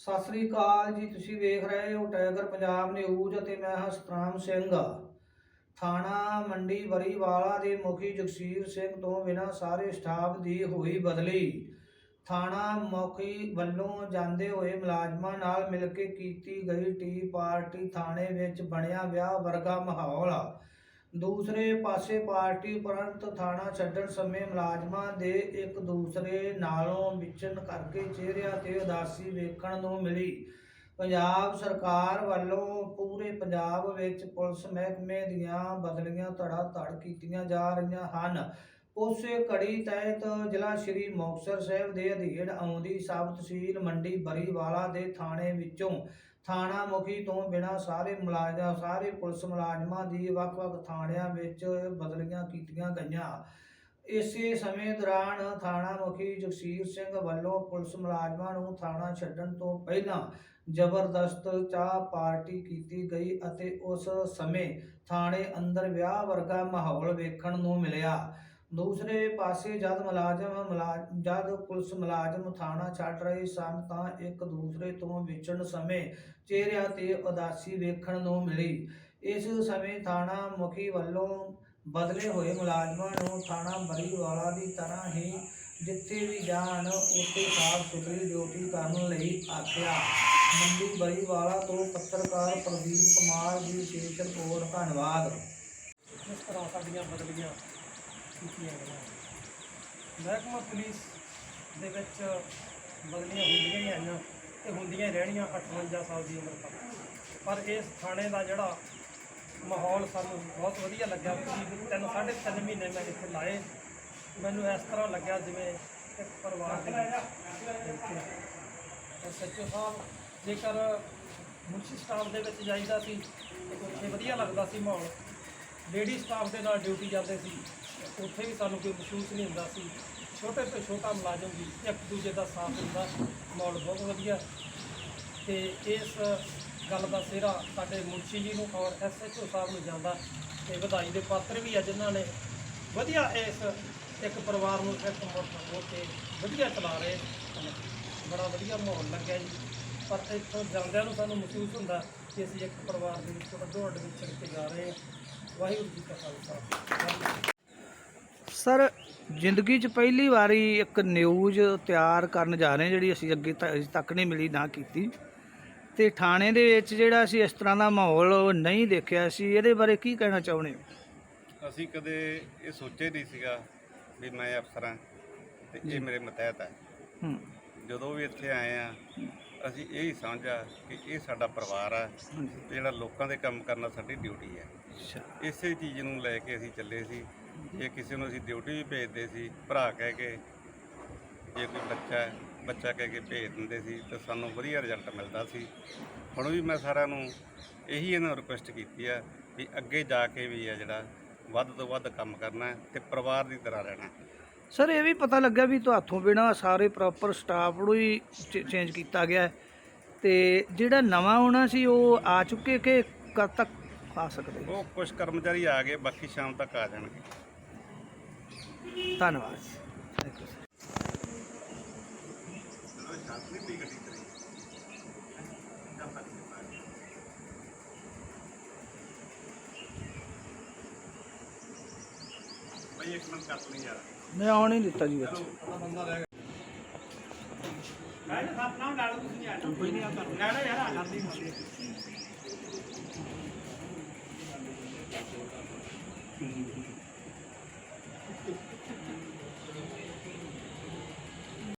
ਸਤਿ ਸ੍ਰੀ ਅਕਾਲ ਜੀ, ਤੁਸੀਂ ਵੇਖ ਰਹੇ ਹੋ ਟਾਈਗਰ ਪੰਜਾਬ ਨਿਊਜ਼ ਅਤੇ ਮੈਂ ਹਾਂ ਸਤਨਾਮ ਸਿੰਘ। ਥਾਣਾ ਮੰਡੀ ਵਰੀਵਾਲਾ ਦੇ ਮੁਖੀ ਜਗਸੀਰ ਸਿੰਘ ਤੋਂ ਬਿਨਾਂ ਸਾਰੇ ਸਟਾਫ ਦੀ ਹੋਈ ਬਦਲੀ। ਥਾਣਾ ਮੁਖੀ ਵੱਲੋਂ ਜਾਂਦੇ ਹੋਏ ਮੁਲਾਜ਼ਮਾਂ ਨਾਲ ਮਿਲ ਕੇ ਕੀਤੀ ਗਈ ਟੀ ਪਾਰਟੀ ਥਾਣੇ ਵਿੱਚ ਬਣਿਆ ਵਿਆਹ ਵਰਗਾ ਮਾਹੌਲ। ਦੂਸਰੇ ਪਾਸੇ ਪਾਰਟੀ ਉਪਰੰਤ ਥਾਣਾ ਛੱਡਣ ਸਮੇਂ ਮੁਲਾਜ਼ਮਾਂ ਦੇ ਇੱਕ ਦੂਸਰੇ ਨਾਲੋਂ ਵਿਚਨ ਕਰਕੇ ਚਿਹਰਿਆਂ ਤੇ ਉਦਾਸੀ ਵੇਖਣ ਨੂੰ ਮਿਲੀ। ਪੰਜਾਬ ਸਰਕਾਰ ਵੱਲੋਂ ਪੂਰੇ ਪੰਜਾਬ ਵਿੱਚ ਪੁਲਿਸ ਮਹਿਕਮੇ ਦੀਆਂ ਬਦਲੀਆਂ ਧੜਾ ਧੜ ਕੀਤੀਆਂ ਜਾ ਰਹੀਆਂ ਹਨ। ਉਸੇ ਕੜੀ ਤਹਿਤ ਜ਼ਿਲ੍ਹਾ ਸ਼੍ਰੀ ਮੁਕਤਸਰ ਸਾਹਿਬ ਦੇ ਅਧੀਨ ਆਉਂਦੀ ਸਬ ਤਹਿਸੀਲ ਮੰਡੀ ਬਰੀਵਾਲਾ ਦੇ ਥਾਣੇ ਵਿੱਚੋਂ ਥਾਣਾ ਮੁਖੀ ਤੋਂ ਬਿਨਾਂ ਸਾਰੇ ਮੁਲਾਜ਼ਮ, ਸਾਰੇ ਪੁਲਿਸ ਮੁਲਾਜ਼ਮਾਂ ਦੀ ਵੱਖ-ਵੱਖ ਥਾਣਿਆਂ ਵਿੱਚ ਬਦਲੀਆਂ ਕੀਤੀਆਂ ਗਈਆਂ। ਇਸੇ ਸਮੇਂ ਦੌਰਾਨ ਥਾਣਾ ਮੁਖੀ ਜਗਸੀਰ ਸਿੰਘ ਵੱਲੋਂ ਪੁਲਿਸ ਮੁਲਾਜ਼ਮਾਂ ਨੂੰ ਥਾਣਾ ਛੱਡਣ ਤੋਂ ਪਹਿਲਾਂ ਜ਼ਬਰਦਸਤ ਚਾਹ ਪਾਰਟੀ ਕੀਤੀ ਗਈ ਅਤੇ ਉਸ ਸਮੇਂ ਥਾਣੇ ਅੰਦਰ ਵਿਆਹ ਵਰਗਾ ਮਾਹੌਲ ਵੇਖਣ ਨੂੰ ਮਿਲਿਆ। ਦੂਸਰੇ ਪਾਸੇ ਜਦ ਮੁਲਾਜ਼ਮ ਮੁਲਾਜ਼ਮ ਜਦ ਪੁਲਿਸ ਮੁਲਾਜ਼ਮ ਥਾਣਾ ਛੱਡ ਰਹੇ ਸਨ ਤਾਂ ਇੱਕ ਦੂਸਰੇ ਤੋਂ ਵਿਛੜਨ ਸਮੇਂ ਚਿਹਰਿਆਂ ਤੇ ਉਦਾਸੀ ਵੇਖਣ ਨੂੰ ਮਿਲੀ। ਇਸ ਸਮੇਂ ਥਾਣਾ ਮੁਖੀ ਵੱਲੋਂ ਬਦਲੇ ਹੋਏ ਮੁਲਾਜ਼ਮਾਂ ਨੂੰ ਥਾਣਾ ਬਰੀਵਾਲਾ ਦੀ ਤਰ੍ਹਾਂ ਹੀ ਜਿੱਥੇ ਵੀ ਜਾਣ, ਉੱਥੇ ਸਾਫ਼ ਸੁਥਰੀ ਡਿਊਟੀ ਕਰਨ ਲਈ ਆਖਿਆ। ਮੰਡੀ ਬਰੀਵਾਲਾ ਤੋਂ ਪੱਤਰਕਾਰ ਪ੍ਰਦੀਪ ਕੁਮਾਰ ਦੀ ਵਿਸ਼ੇਸ਼ ਰਿਪੋਰਟ, ਧੰਨਵਾਦ। ਇਸ ਤਰ੍ਹਾਂ ਸਾਡੀਆਂ ਬਦਲੀਆਂ ਕੀਤੀਆਂ ਗਈਆਂ ਮਹਿਕਮਾ ਪੁਲਿਸ ਦੇ ਵਿੱਚ ਬਦਲੀਆਂ ਹੁੰਦੀਆਂ ਹੀ ਆਈਆਂ ਤੇ ਹੁੰਦੀਆਂ ਹੀ ਰਹਿਣੀਆਂ 58 ਸਾਲ ਦੀ ਉਮਰ ਤੱਕ। ਪਰ ਇਸ ਥਾਣੇ ਦਾ ਜਿਹੜਾ ਮਾਹੌਲ ਸਾਨੂੰ ਬਹੁਤ ਵਧੀਆ ਲੱਗਿਆ। ਕਿ ਤਿੰਨ, ਸਾਢੇ ਤਿੰਨ ਮਹੀਨੇ ਮੈਂ ਇੱਥੇ ਲਾਏ। ਮੈਨੂੰ ਇਸ ਤਰ੍ਹਾਂ ਲੱਗਿਆ ਜਿਵੇਂ ਇੱਕ ਪਰਿਵਾਰ ਦੇ ਵਿੱਚ। ਸੱਚੋ ਸਾਹਿਬ, ਜੇਕਰ ਮੁਨਸ਼ੀ ਸਟਾਫ ਦੇ ਵਿੱਚ ਜਾਈਦਾ ਸੀ, ਤੇ ਉੱਥੇ ਵਧੀਆ ਲੱਗਦਾ ਸੀ ਮਾਹੌਲ। ਲੇਡੀ ਸਟਾਫ ਦੇ ਨਾਲ ਡਿਊਟੀ ਜਾਂਦੇ ਸੀ। ਉੱਥੇ ਵੀ ਸਾਨੂੰ ਕੋਈ ਮਹਿਸੂਸ ਨਹੀਂ ਹੁੰਦਾ ਸੀ। ਛੋਟੇ ਤੋਂ ਛੋਟਾ ਮੁਲਾਜ਼ਮ ਵੀ ਇੱਕ ਦੂਜੇ ਦਾ ਸਾਥ ਦਿੰਦਾ ਮਾਹੌਲ ਬਹੁਤ ਵਧੀਆ। ਤੇ ਇਸ ਗੱਲ ਦਾ ਸਿਹਰਾ ਸਾਡੇ ਮੁਨਸ਼ੀ ਜੀ ਨੂੰ ਔਰ ਐਸਐਚਓ ਸਾਹਿਬ ਨੂੰ ਜਾਂਦਾ। ਤੇ ਵਧਾਈ ਦੇ ਪਾਤਰ ਵੀ ਆ ਜਿਨ੍ਹਾਂ ਨੇ ਵਧੀਆ ਇਸ ਇੱਕ ਪਰਿਵਾਰ ਨੂੰ ਇੱਕ ਮੁੱਠ ਹੋ ਕੇ ਵਧੀਆ ਚਲਾ ਰਹੇ। ਬੜਾ ਵਧੀਆ ਮਾਹੌਲ ਲੱਗਿਆ ਜੀ। ਪਰ ਇੱਥੋਂ ਜਾਂਦਿਆਂ ਨੂੰ ਸਾਨੂੰ ਮਹਿਸੂਸ ਹੁੰਦਾ ਕਿ ਅਸੀਂ ਇੱਕ ਪਰਿਵਾਰ ਦੇ ਵਿੱਚ ਵੱਡੋ ਵੱਡ ਵਿਚਰ ਕੇ ਜਾ ਰਹੇ ਹਾਂ। ਵਾਹਿਗੁਰੂ ਜੀ ਕਾ ਖਾਲਸਾ ਵਾਹਿਗੁਰੂ ਜੀ ਕੀ ਫਤਿਹ। ਸਰ ਜ਼ਿੰਦਗੀ 'ਚ ਪਹਿਲੀ ਵਾਰੀ ਇੱਕ ਨਿਊਜ਼ ਤਿਆਰ ਕਰਨ ਜਾ ਰਹੇ ਜਿਹੜੀ ਅਸੀਂ ਅੱਗੇ ਤੱਕ ਨਹੀਂ ਮਿਲੀ ਨਾ ਕੀਤੀ। ਤੇ ਥਾਣੇ ਦੇ ਵਿੱਚ ਜਿਹੜਾ ਅਸੀਂ ਇਸ ਤਰ੍ਹਾਂ ਦਾ ਮਾਹੌਲ ਨਹੀਂ ਦੇਖਿਆ ਸੀ ਇਹਦੇ ਬਾਰੇ ਕੀ ਕਹਿਣਾ ਚਾਹੁੰਦੇ ਅਸੀਂ ਕਦੇ ਇਹ ਸੋਚੇ ਨਹੀਂ ਸੀਗਾ ਵੀ ਮੈਂ ਅਫਸਰ ਤੇ ਇਹ ਮੇਰੇ ਮਤਹਿਤ ਹੈ। ਜਦੋਂ ਵੀ ਇੱਥੇ ਆਏ ਆ ਅਸੀਂ ਇਹ ਹੀ ਸਮਝਿਆ ਕਿ ਇਹ ਸਾਡਾ ਪਰਿਵਾਰ ਆ ਜਿਹੜਾ ਲੋਕਾਂ ਦੇ ਕੰਮ ਕਰਨਾ ਸਾਡੀ ਡਿਊਟੀ ਹੈ। ਇਸੇ ਚੀਜ਼ ਨੂੰ ਲੈ ਕੇ ਅਸੀਂ ਚੱਲੇ ਸੀ। ਜੇ ਕਿਸੇ ਨੂੰ ਅਸੀਂ ਡਿਊਟੀ ਵੀ ਭੇਜਦੇ ਸੀ ਭਰਾ ਕਹਿ ਕੇ ਜੇ ਕੋਈ ਬੱਚਾ ਹੈ ਬੱਚਾ ਕਹਿ ਕੇ ਭੇਜ ਦਿੰਦੇ ਸੀ ਤੇ ਸਾਨੂੰ ਵਧੀਆ ਰਿਜ਼ਲਟ ਮਿਲਦਾ ਸੀ। ਹੁਣ ਵੀ ਮੈਂ ਸਾਰਿਆਂ ਨੂੰ ਇਹੀ ਇਹਨਾਂ ਨੂੰ ਰਿਕੁਐਸਟ ਕੀਤੀ ਆ ਵੀ ਅੱਗੇ ਜਾ ਕੇ ਵੀ ਆ ਜਿਹੜਾ ਵੱਧ ਤੋਂ ਵੱਧ ਕੰਮ ਕਰਨਾ ਤੇ ਪਰਿਵਾਰ ਦੀ ਤਰ੍ਹਾਂ ਰਹਿਣਾ। ਸਰ ਇਹ ਵੀ ਪਤਾ ਲੱਗਾ ਵੀ ਤੁਹਾਥੋਂ ਬਿਨਾ ਸਾਰੇ ਪ੍ਰੋਪਰ ਸਟਾਫ ਨੂੰ ਹੀ ਚੇਂਜ ਕੀਤਾ ਗਿਆ ਹੈ ਤੇ ਜਿਹੜਾ ਨਵਾਂ ਆਉਣਾ ਸੀ ਉਹ ਆ ਚੁੱਕੇ ਕਿ ਕਦ ਤੱਕ ਆ ਸਕਦੇ? ਉਹ ਕੁਝ ਕਰਮਚਾਰੀ ਆ ਗਏ ਬਾਕੀ ਸ਼ਾਮ ਤੱਕ ਆ ਜਾਣਗੇ। ਧੰਨਵਾਦ। ਥੈਂਕ ਯੂ ਮੈਂ ਆਉਣ ਹੀ ਨਹੀਂ ਦਿੱਤਾ ਜੀ ਵਿੱਚ। ਲੈਣਾ ਯਾਰ ਆ ਜਾਂਦੀ ਹੁੰਦੀ